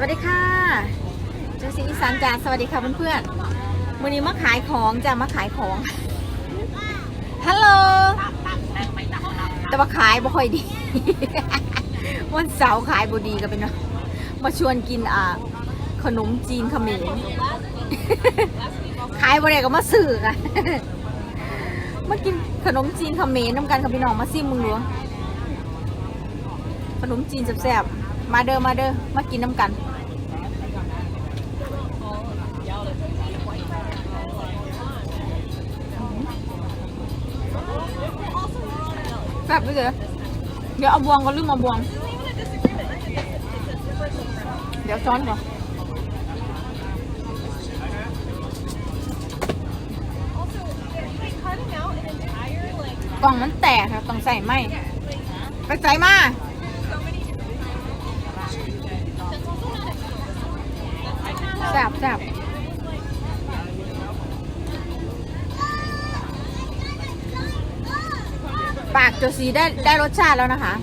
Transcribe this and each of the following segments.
สวัสดีค่ะเจสีอีสานจ้าสวัสดีค่ะเพื่อนๆวันนี้มาขายของจ้ามาขายของฮัลโหลแต่ว่าขายบ่ค่อยดี วันเสาร์ขายบ่ดีก็เป็นเนาะมาชวนกินอ่าขนมจีนเขมรขายบ่ได้ก็มาซื้อกันมากินขนมจีนเขมรน้ำกันกับพี่น้องมาซิมมึงดูขนมจีนแซ่บๆ มาเด้อมาเด้อมากินน้ำกันแซ่บไปเลยเดี๋ยวเอาบวงก็ลืมเอาบวง เดี๋ยวช้อนก่อนกล่องมันแตกครับต้องใส่ไหมไปใส่มา บแซ่บปากโจสีได้ได้รสชาติแล้วนะคะ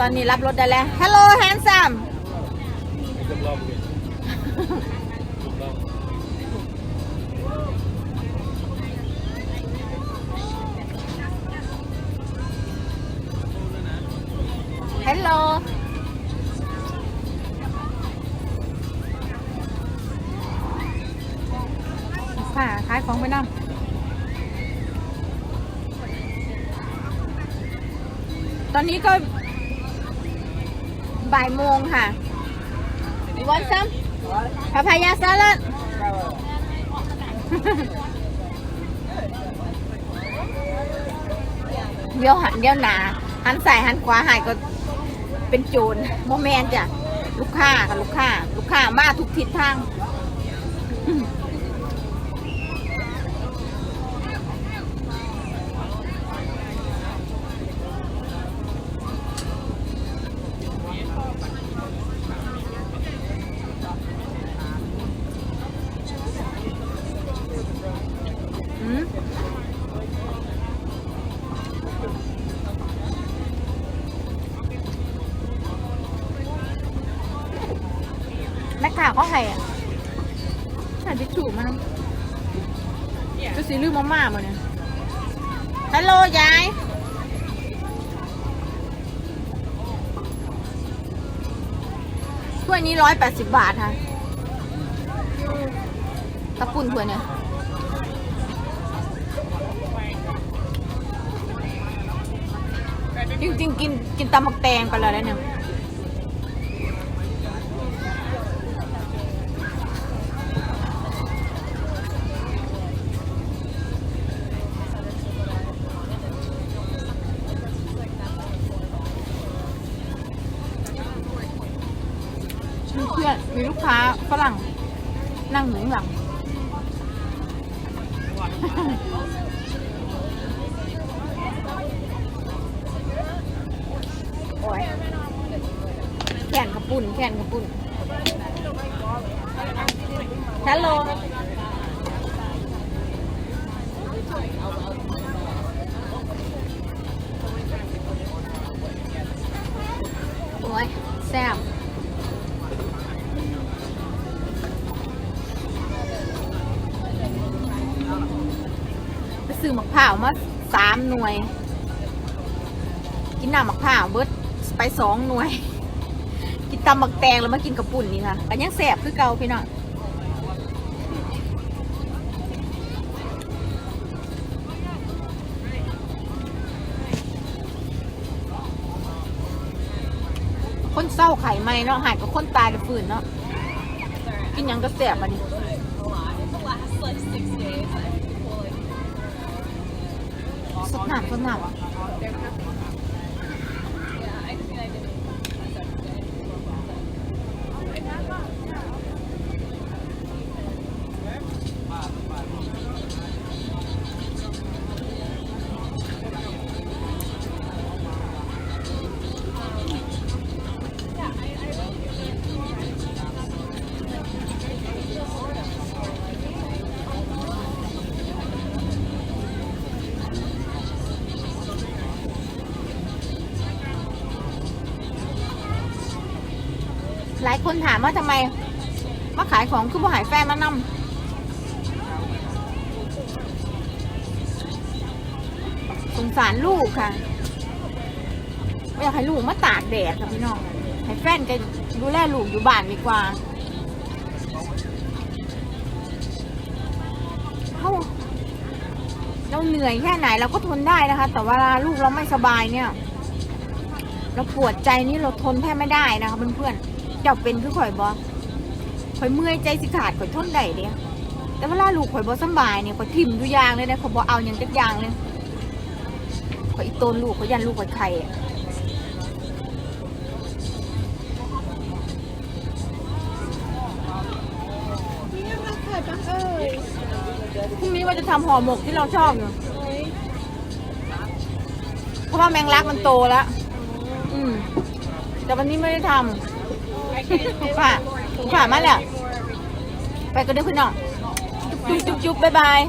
ตอนนี้รับรสได้แล้ว Hello handsome ฮัลโหล ค่ะขายของไปนั่งตอนนี้ก็บ่ายโมงค่ะวันซ้ำพาพายาสลัดเดี๋ยวหันเดี๋ยวหนาหันใส่หันขวาหายก็เป็นโจรโมแมนจ้ะลูกค้าค่ะลูกค้า ลูกค้ามาทุกทิศทาง แม่าเขาให้อะใส่ทิชชู่มาจะสีลืมมาม่ามาเนี่ยฮัลโหลยายถ้วยนี้ร้อยแปดสิบบาทค่ะตะปุ่นถ้วยเนี่ยจริงๆกินกินตำหมักแตงไปแล้วเนี่ย มีลูกค้าฝรั่งนั่งอยู่ข้างหลัง โอ้ยแขนกระปุ่นแขนกระปุ่นฮัลโหล ซื้อมะพร้าวมาสามหน่วย กินน้ำมะพร้าวเบิดไปสองหน่วย กินตำบักแตงแล้วมากินกระปุ่นนี่ค่ะกันยังแสบคือเก่าพี่น้องคนเศร้าไข่ไหมเนาะหายกับคนตายกับฝืนเนาะกินยังก็แสบอันนี้ สนับสนับ หลายคนถามว่าทำไมมาขายของคือบ่หายแฟนมานำสงสารลูกค่ะไม่อยากให้ลูกมาตากแดดค่ะพี่น้องให้แฟนแกดูแลลูกอยู่บ้านดีกว่าเขาเราเหนื่อยแค่ไหนเราก็ทนได้นะคะ แต่เวลาลูกเราไม่สบายเนี่ย เราปวดใจนี่เราทนแทบไม่ได้นะคะเพื่อนๆ จ้าเป็นคือข่อยบอข่อยเมื่อยใจสิขาดข่อยทนได้เดียแต่เวลาลูกข่อยบอสำบายเนี่ยข่อยทิ่มทุกอย่างเลยนะข่อยบอเอาอย่างจักอย่างเลยข่อยอีโตนลูกข่อยยันลูกข่อยไข่อะพรุ่งนี้ว่าจะทำห่อหมกที่เราชอบอยู่เพราะว่าแมงลักมันโตแล้ว อืม แต่วันนี้ไม่ได้ทำ ค่ะค่ะมาแล้ว ไปกันเด้อพี่น้องจุ๊บจุ๊บจุ๊บบ๊ายบาย